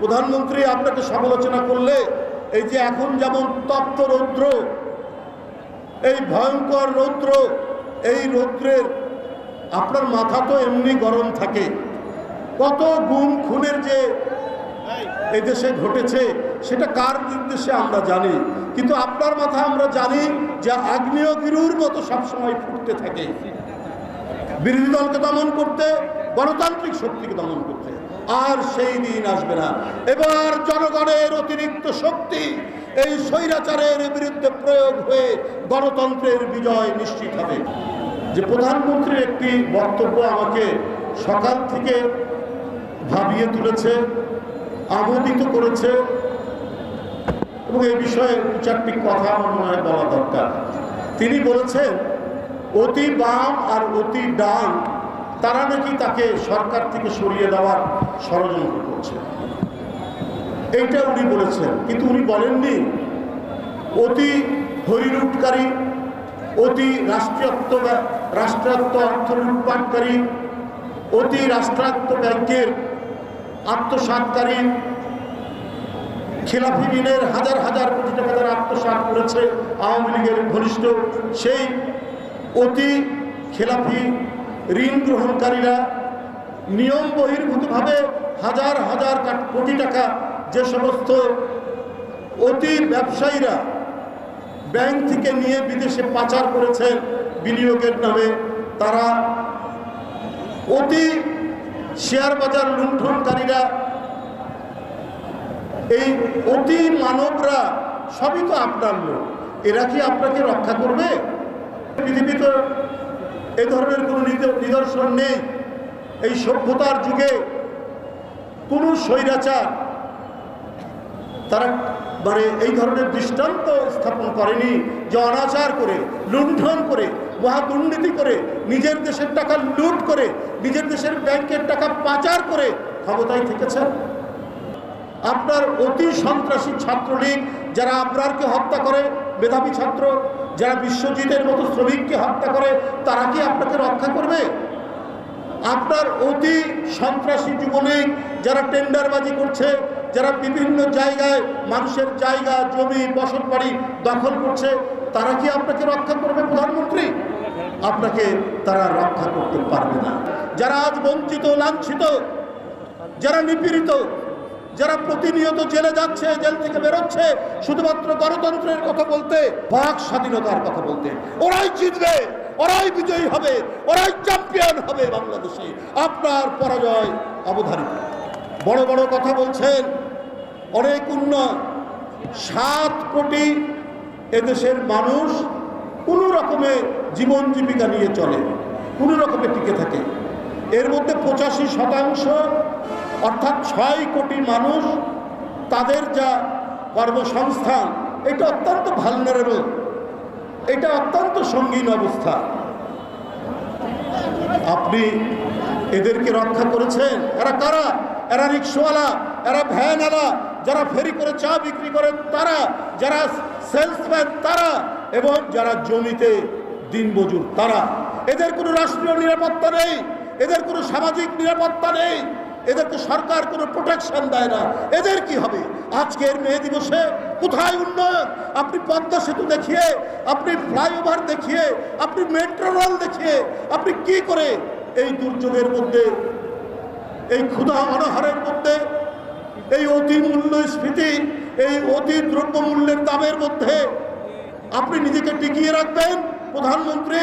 প্রধানমন্ত্রী আপনাকে সমালোচনা করলে, এই যে এখন যেমন তপ্ত রৌদ্র, এই ভয়ঙ্কর রৌদ্র, এই রৌদ্রের আপনার মাথা তো এমনি গরম থাকে। কত গুম খুনের যে এই দেশে ঘটেছে, সেটা কার নির্দেশে আমরা জানি। কিন্তু আপনার মাথা আমরা জানি যে আগ্নেয়গিরুর মতো সবসময় ফুটতে থাকে। বিরোধী দলকে দমন করতে, গণতান্ত্রিক শক্তিকে দমন করতে। আর সেই দিন আসবে না। এবার জনগণের অতিরিক্ত শক্তি এই স্বৈরাচারের বিরুদ্ধে প্রয়োগ হয়ে গণতন্ত্রের বিজয় নিশ্চিত হবে। যে প্রধানমন্ত্রীর একটি বক্তব্য আমাকে সকাল থেকে ভাবিয়ে তুলেছে আমোদিত করেছে, এবং এই বিষয়ে দু চারটি কথা আমার মনে হয় বলা দরকার। তিনি বলেছেন, অতি বাম আর অতি ডান তারা নাকি তাকে সরকার থেকে সরিয়ে দেওয়ার ষড়যন্ত্র করছে। এইটা উনি বলেছেন। কিন্তু উনি বলেননি, অতি হরিলুটকারী, অতি রাষ্ট্রায়ত্ত রাষ্ট্রায়ত্ত অর্থ লুটপাটকারী, অতি রাষ্ট্রায়ত্ত ব্যাংকের আত্মসাতকারী, খেলাফি ঋণের হাজার হাজার কোটি টাকা তারা আত্মসাৎ করেছে, আওয়ামী লীগের ঘনিষ্ঠ সেই অতি খেলাফি ঋণ গ্রহণকারীরা নিয়ম বহির্ভূতভাবে হাজার হাজার কোটি টাকা যে সমস্ত অতি ব্যবসায়ীরা ব্যাংক থেকে নিয়ে বিদেশে পাচার করেছেন বিনিয়োগের নামে, তারা অতি শেয়ার বাজার লুণ্ঠনকারীরা, এই অতি মানবরা সবই তো আপনার লোক। এরা কি আপনাকে রক্ষা করবে? পৃথিবীতে এ ধরনের কোনো নিদ- নিদর্শন নেই। এই সভ্যতার যুগে কোনো স্বৈরাচার তারা মানে এই ধরনের দৃষ্টান্ত স্থাপন করেনি যে অনাচার করে, লুণ্ঠন করে, মহাদুর্নীতি করে, নিজের দেশের টাকা লুট করে, নিজের দেশের ব্যাংকের টাকা পাচার করে ক্ষমতায় থেকেছেন। আপনার অতি সন্ত্রাসী ছাত্রলীগ যারা আপনারকে হত্যা করে মেধাবী ছাত্র যারা বিশ্বজিতের মতো শ্রমিককে হত্যা করে, তারা কি আপনাকে রক্ষা করবে? আপনার অতি সন্ত্রাসী যুবলীগ যারা টেন্ডারবাজি করছে, যারা বিভিন্ন জায়গায় মানুষের জায়গা, জমি বসত বাড়ি দখল করছে, তারা কি আপনাকে রক্ষা করবে প্রধানমন্ত্রী? আপনাকে তারা রক্ষা করতে পারবে না। যারা আজ বঞ্চিত, লাঞ্ছিত, যারা নিপীড়িত যারা প্রতিনিয়ত জেলে যাচ্ছে, জেল থেকে বেরোচ্ছে, শুধুমাত্র গণতন্ত্রের কথা বলতে বাক স্বাধীনতার কথা বলতে, ওরাই জিতবে, ওরাই বিজয়ী হবে, ওরাই চ্যাম্পিয়ন হবে বাংলাদেশে। আপনার পরাজয় অবধারিত। বড় বড় কথা বলছেন, অনেক উন্নয়ন। সাত কোটি এদেশের মানুষ কোনো রকমে জীবন জীবিকা নিয়ে চলে, কোনো রকমে টিকে থাকে। এর মধ্যে পঁচাশি শতাংশ অর্থাৎ ছয় কোটি মানুষ তাদের যা কর্মসংস্থান, এটা অত্যন্ত ভালনারেবল এটা অত্যন্ত সঙ্গীন অবস্থা। আপনি এদেরকে রক্ষা করেছেন? এরা কারা? এরা রিক্সাওয়ালা, এরা ভ্যানওয়ালা, যারা ফেরি করে চা বিক্রি করেন তারা, যারা সেলসম্যান তারা, এবং যারা জমিতে দিনমজুর তারা। এদের কোনো রাষ্ট্রীয় নিরাপত্তা নেই, এদের কোনো সামাজিক নিরাপত্তা নেই। এদেরকে সরকার কোনো প্রোটেকশন দেয় না। এদের কি হবে? আজকের মে দিবসে কোথায় উন্নয়ন? আপনি পদ্মা সেতু দেখিয়ে, আপনি ফ্লাইওভার দেখিয়ে, আপনি মেট্রো রেল দেখিয়ে, আপনি কি করে এই দুর্যোগের মধ্যে, এই ক্ষুধা অনাহারের মধ্যে, এই অতি মূল্যস্ফীতি এই অতি দ্রব্যমূল্যের দামের মধ্যে আপনি নিজেকে টিকিয়ে রাখবেন? প্রধানমন্ত্রী